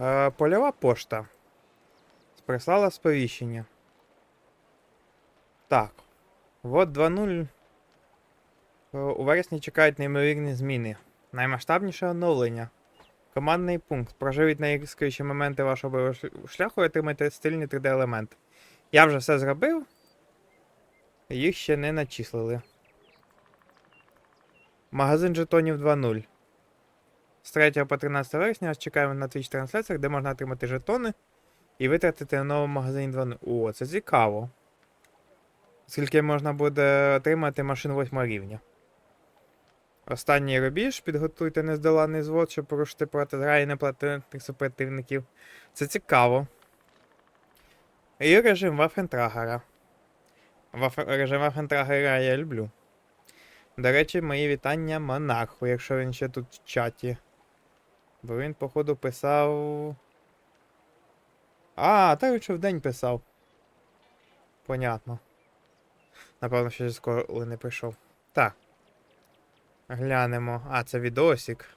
Е, польова пошта. Прислала сповіщення. Так. Вот 2.0. Е, У вересні чекають неймовірні зміни. Наймасштабніше оновлення. Командний пункт. Проживіть найяскравіші моменти вашого шляху і отримайте стильні 3D-елементи. Я вже все зробив. Їх ще не начислили. Магазин жетонів 2.0. З 3 по 13 вересня вас чекаємо на Twitch трансляціях, де можна отримати жетони і витратити в новому магазині 2.0. О, це цікаво. Скільки можна буде отримати машин 8 рівня. Останній рубіж. Підготуйте нездоланний звод, щоб порушити проти зграї неплатних супротивників. Це цікаво. І режим Вафентрагера. Ваф... Режим Вафентрагера я люблю. До речі, мої вітання монарху, якщо він ще тут в чаті. Бо він, походу, писав. А, та він ще вдень писав. Понятно. Напевно, ще скоро не прийшов. Так. Глянемо. А, це відосик.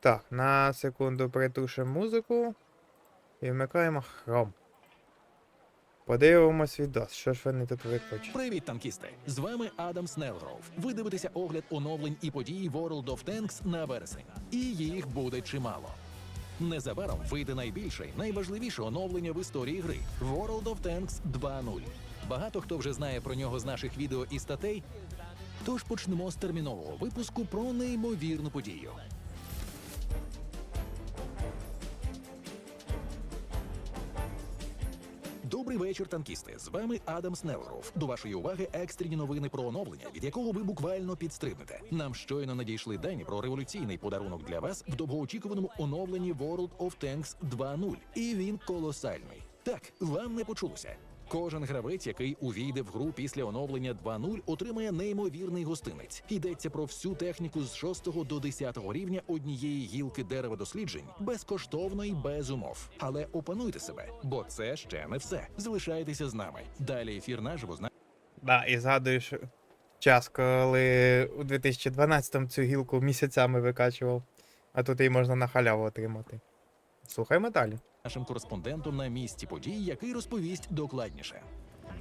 Так, на секунду притушимо музику. І вмикаємо хром. Подивимось відос, що ж вони тут викличуть. Привіт, танкісти! З вами Адам Снелгров. Ви дивитеся огляд оновлень і подій World of Tanks на вересень. І їх буде чимало. Незабаром вийде найбільше, найважливіше оновлення в історії гри World of Tanks 2.0. Багато хто вже знає про нього з наших відео і статей. Тож почнемо з термінового випуску про неймовірну подію. Добрий вечір, танкісти. З вами Адам Снелров. До вашої уваги екстрені новини про оновлення, від якого ви буквально підстрибнете. Нам щойно надійшли дані про революційний подарунок для вас в довгоочікуваному оновленні World of Tanks 2.0. І він колосальний. Так, вам не почулося. Кожен гравець, який увійде в гру після оновлення 2.0, отримає неймовірний гостинець. Йдеться про всю техніку з 6 до 10 рівня однієї гілки дерева досліджень безкоштовно і без умов. Але опануйте себе, бо це ще не все. Залишайтеся з нами. Далі ефір наживо з Да, і згадуєш час, коли у 2012-му цю гілку місяцями викачував, а тут її можна на халяву отримати. Слухаймо далі. Нашим кореспондентом на місці подій, який розповість докладніше.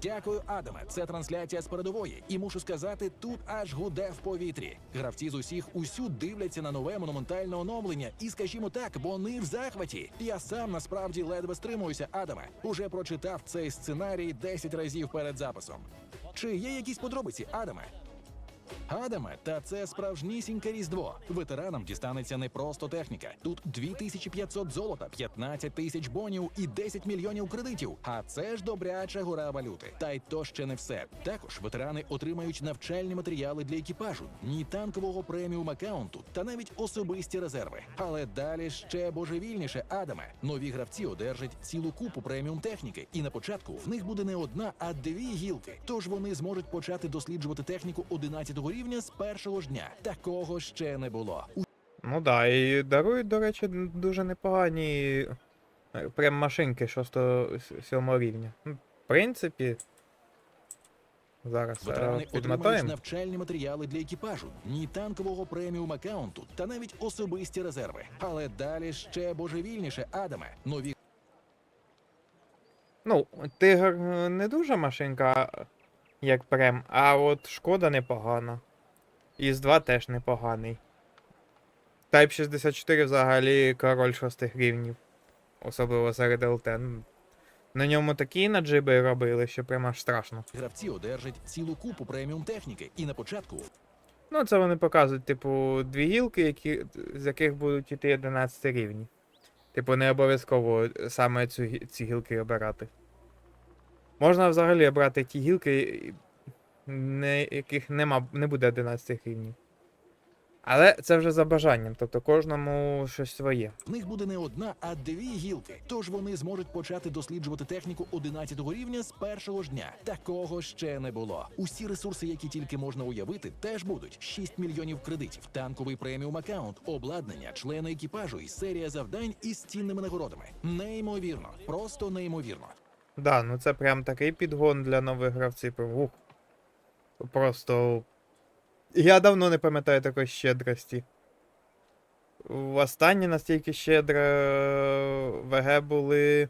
Дякую, Адаме. Це трансляція з передової, і мушу сказати, тут аж гуде в повітрі. Гравці з усіх усюд дивляться на нове монументальне оновлення, і скажімо так, вони в захваті. Я сам насправді ледве стримуюся, Адаме. Уже прочитав цей сценарій 10 разів перед записом. Чи є якісь подробиці, Адаме? Адаме, та це справжнісіньке різдво. Ветеранам дістанеться не просто техніка. Тут 2500 золота, 15 тисяч бонів і 10 мільйонів кредитів. А це ж добряча гора валюти. Та й то ще не все. Також ветерани отримають навчальні матеріали для екіпажу, дні танкового преміум аккаунту та навіть особисті резерви. Але далі ще божевільніше, Адаме. Нові гравці одержать цілу купу преміум техніки, і на початку в них буде не одна, а дві гілки. Тож вони зможуть почати досліджувати техніку 11 рівня з першого ж дня. Такого ще не було. Ну да, і дарують, до речі, дуже непогані е, прям машинки 6-7 рівня. Ну, В принципі. Зараз е, Ветерани отримають навчальні матеріали для екіпажу, дні танкового преміум аккаунту та навіть особисті резерви. Але далі ще божевільніше, Адаме. Нові Ну, тигр е, не дуже машинка, як прем, а от шкода непогана. Із 2 теж непоганий. Type 64 взагалі король шостих рівнів. Особливо серед ЛТ. На ньому такі наджиби робили, що прямо аж страшно. гравці одержать цілу купу преміум техніки, і на початку Ну, це вони показують, типу, дві гілки, які, з яких будуть йти 11 рівні. Типу, не обов'язково саме цю, ці гілки обирати. Можна взагалі обрати ті гілки, не, яких нема, не буде 11 рівнів. Але це вже за бажанням, тобто кожному щось своє. В них буде не одна, а дві гілки. Тож вони зможуть почати досліджувати техніку 11 рівня з першого ж дня. Такого ще не було. Усі ресурси, які тільки можна уявити, теж будуть: 6 мільйонів кредитів, танковий преміум аккаунт, обладнання, члени екіпажу і серія завдань із цінними нагородами. Неймовірно, просто неймовірно. Да, ну це прям такий підгон для нових гравців. Ух. Просто. Я давно не пам'ятаю такої щедрості. Останні настільки щедро ВГ були,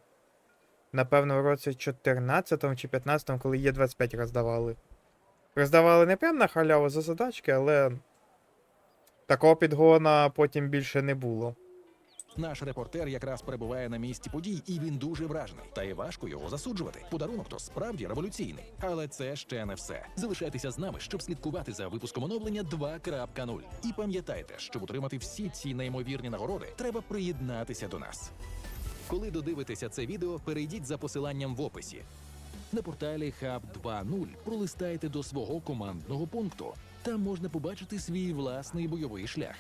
напевно, в році 14 чи 15, коли Є25 роздавали. Роздавали не прям на халяву за задачки, але такого підгона потім більше не було. Наш репортер якраз перебуває на місці подій, і він дуже вражений. Та й важко його засуджувати. Подарунок то справді революційний. Але це ще не все. Залишайтеся з нами, щоб слідкувати за випуском оновлення 2.0. І пам'ятайте, щоб отримати всі ці неймовірні нагороди, треба приєднатися до нас. Коли додивитеся це відео, перейдіть за посиланням в описі. На порталі Hub 2.0 пролистайте до свого командного пункту. Там можна побачити свій власний бойовий шлях.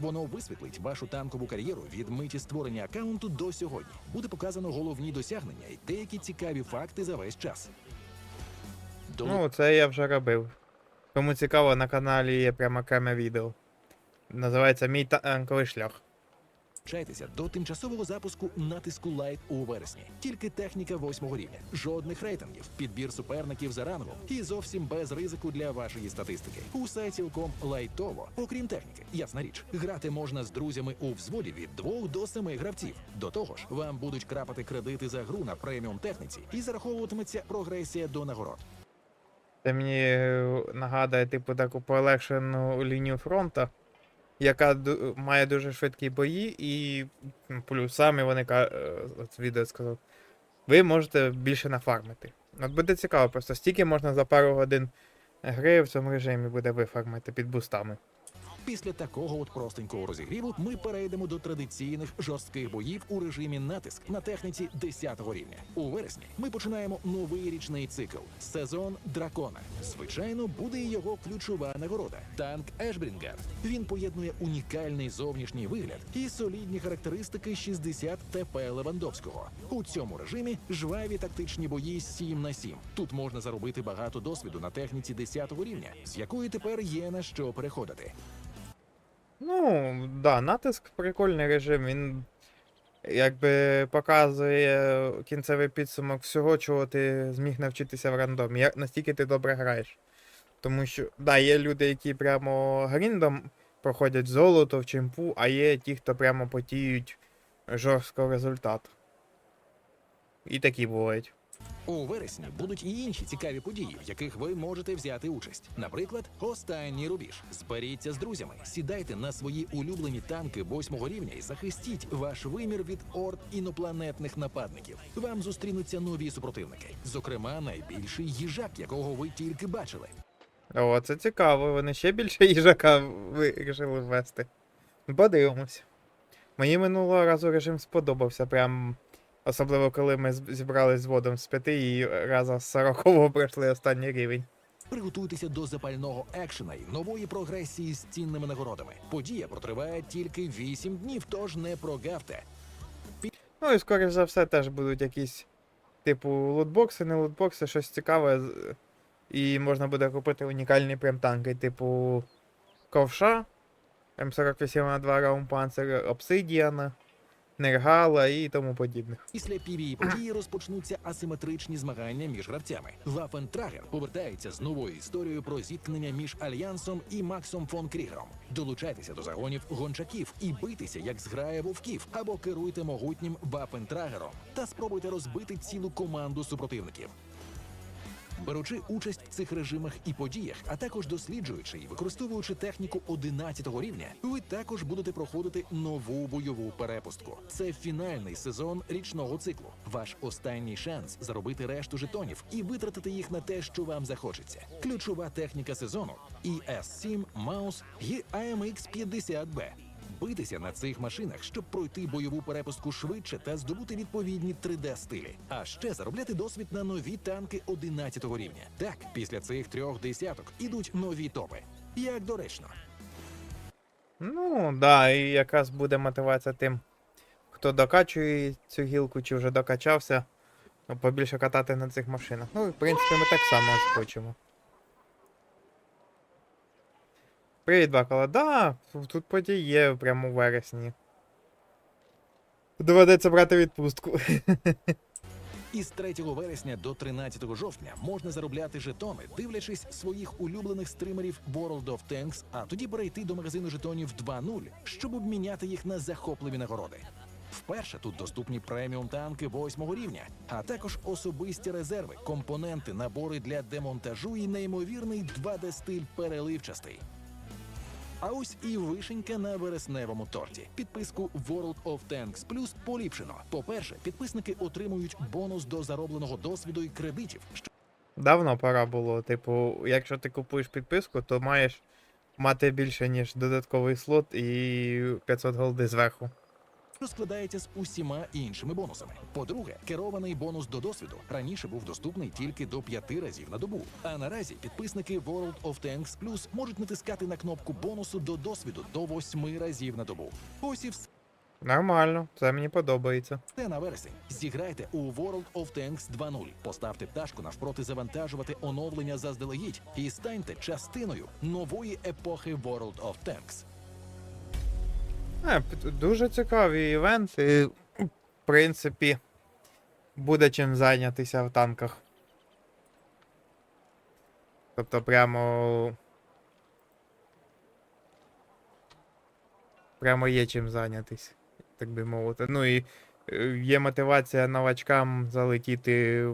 Воно висвітлить вашу танкову кар'єру від миті створення аккаунту до сьогодні. Буде показано головні досягнення і деякі цікаві факти за весь час. До... Ну, це я вже робив. Кому цікаво, на каналі є прямо окреме відео. Називається Мій танковий шлях. Долучайтеся до тимчасового запуску натиску Light у вересні. Тільки техніка восьмого рівня, жодних рейтингів, підбір суперників за рангом і зовсім без ризику для вашої статистики. Усе цілком лайтово, окрім техніки. Ясна річ, грати можна з друзями у взводі від двох до семи гравців. До того ж, вам будуть крапати кредити за гру на преміум техніці і зараховуватиметься прогресія до нагород. Це мені е, нагадує, типу, таку полегшену лінію фронту, яка д має дуже швидкі бої, і плюсами вони е, от відео сказав. Ви можете більше нафармити. От буде цікаво, просто стільки можна за пару годин гри в цьому режимі буде вифармити під бустами. Після такого от простенького розігріву ми перейдемо до традиційних жорстких боїв у режимі натиск на техніці 10 рівня. У вересні ми починаємо новий річний цикл сезон дракона. Звичайно, буде і його ключова нагорода танк Ешбрінгер. Він поєднує унікальний зовнішній вигляд і солідні характеристики 60 ТП Левандовського. У цьому режимі жваві тактичні бої 7 на 7. Тут можна заробити багато досвіду на техніці 10 рівня, з якої тепер є на що переходити. Ну, да, натиск прикольний режим. Він якби показує кінцевий підсумок всього, чого ти зміг навчитися в рандомі. Як настільки ти добре граєш. Тому що, да, є люди, які прямо гріндом проходять золото в чемпу, а є ті, хто прямо потіють жорсткого результату. І такі бувають. У вересні будуть і інші цікаві події, в яких ви можете взяти участь. Наприклад, останній рубіж. Зберіться з друзями, сідайте на свої улюблені танки восьмого рівня і захистіть ваш вимір від орд інопланетних нападників. Вам зустрінуться нові супротивники, зокрема, найбільший їжак, якого ви тільки бачили. О, це цікаво, вони ще більше їжака вирішили ввести. Подивимось. Мені минулого разу режим сподобався, прям. Особливо, коли ми зібрались з водом з п'яти і разом з 40 пройшли останній рівень. Приготуйтеся до запального екшена і нової прогресії з цінними нагородами. Подія протриває тільки 8 днів, тож не прогавте. Ну і скоріш за все теж будуть якісь, типу, лутбокси, не лутбокси, щось цікаве. І можна буде купити унікальні прям танки, типу ковша, М48 на 2 Раумпанцер, Обсидіана, Нергала і тому подібних. Після PvE події розпочнуться асиметричні змагання між гравцями. Вафентрагер повертається з новою історією про зіткнення між Альянсом і Максом фон Крігером. Долучайтеся до загонів гончаків і бийтеся, як зграє вовків, або керуйте могутнім Вафентрагером та спробуйте розбити цілу команду супротивників. Беручи участь в цих режимах і подіях, а також досліджуючи і використовуючи техніку 11 рівня, ви також будете проходити нову бойову перепустку. Це фінальний сезон річного циклу. Ваш останній шанс заробити решту жетонів і витратити їх на те, що вам захочеться. Ключова техніка сезону ES7, Маус і AMX 50B. Битися на цих машинах, щоб пройти бойову перепустку швидше та здобути відповідні 3D-стилі. А ще заробляти досвід на нові танки 11 рівня. Так, після цих трьох десяток ідуть нові топи. Як доречно. Ну, да, і якраз буде мотивація тим, хто докачує цю гілку чи вже докачався, ну, побільше катати на цих машинах. Ну, в принципі, ми так само хочемо. Привіт, Бакала. Да, тут події є прямо у вересні. Доведеться брати відпустку. Із 3 вересня до 13 жовтня можна заробляти жетони, дивлячись своїх улюблених стримерів World of Tanks, а тоді перейти до магазину жетонів 2.0, щоб обміняти їх на захопливі нагороди. Вперше тут доступні преміум танки 8 рівня, а також особисті резерви, компоненти, набори для демонтажу і неймовірний 2D-стиль переливчастий. А ось і вишенька на вересневому торті. Підписку World of Tanks Plus поліпшено. По-перше, підписники отримують бонус до заробленого досвіду і кредитів, Давно пора було. Типу, якщо ти купуєш підписку, то маєш мати більше, ніж додатковий слот і 500 голди зверху. Складається з усіма іншими бонусами. По-друге, керований бонус до досвіду раніше був доступний тільки до п'яти разів на добу. А наразі підписники World of Tanks Plus можуть натискати на кнопку бонусу до досвіду до восьми разів на добу. Ось і все. Нормально, це мені подобається. Це на вересень. Зіграйте у World of Tanks 2.0. Поставте пташку навпроти завантажувати оновлення заздалегідь і станьте частиною нової епохи World of Tanks. Дуже цікаві івенти. В принципі, буде чим зайнятися в танках. Тобто прямо. Прямо є чим зайнятися, так би мовити. Ну і е, є мотивація новачкам залетіти.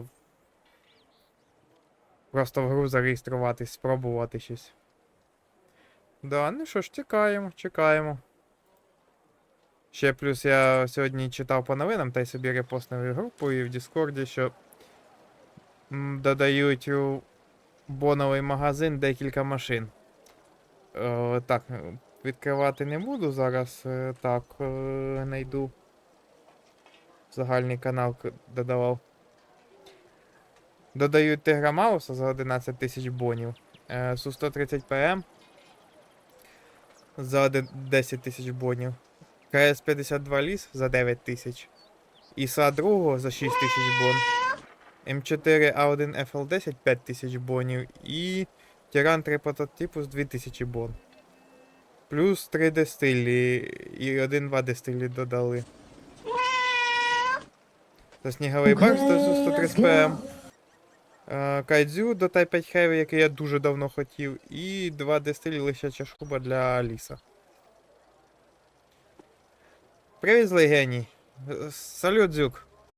Просто в гру зареєструватись, спробувати щось. Да, ну що ж, чекаємо, чекаємо. Ще плюс я сьогодні читав по новинам та й собі репостнив групу і в Діскорді, що додають у боновий магазин декілька машин. Е, так, е, відкривати не буду зараз. е, так, е, знайду. Загальний канал додавав. Додають Тигра Мауса за 11 тисяч бонів. Е, Су-130 ПМ за 10 тисяч бонів. КС-52 ліс за 9 тисяч. ІСа 2 за 6 тисяч бон. М4 А1 FL10 5 тисяч бонів. І Тиран 3 прототипу з 2 тисячі бон. Плюс 3D стилі і 1-2D стилі додали. За сніговий барс за 130 ПМ. Кайдзю до Type 5 Heavy, який я дуже давно хотів. І 2D стилі лишача шуба для ліса. Привіт, злий геній. Е, Салют, Дзюк.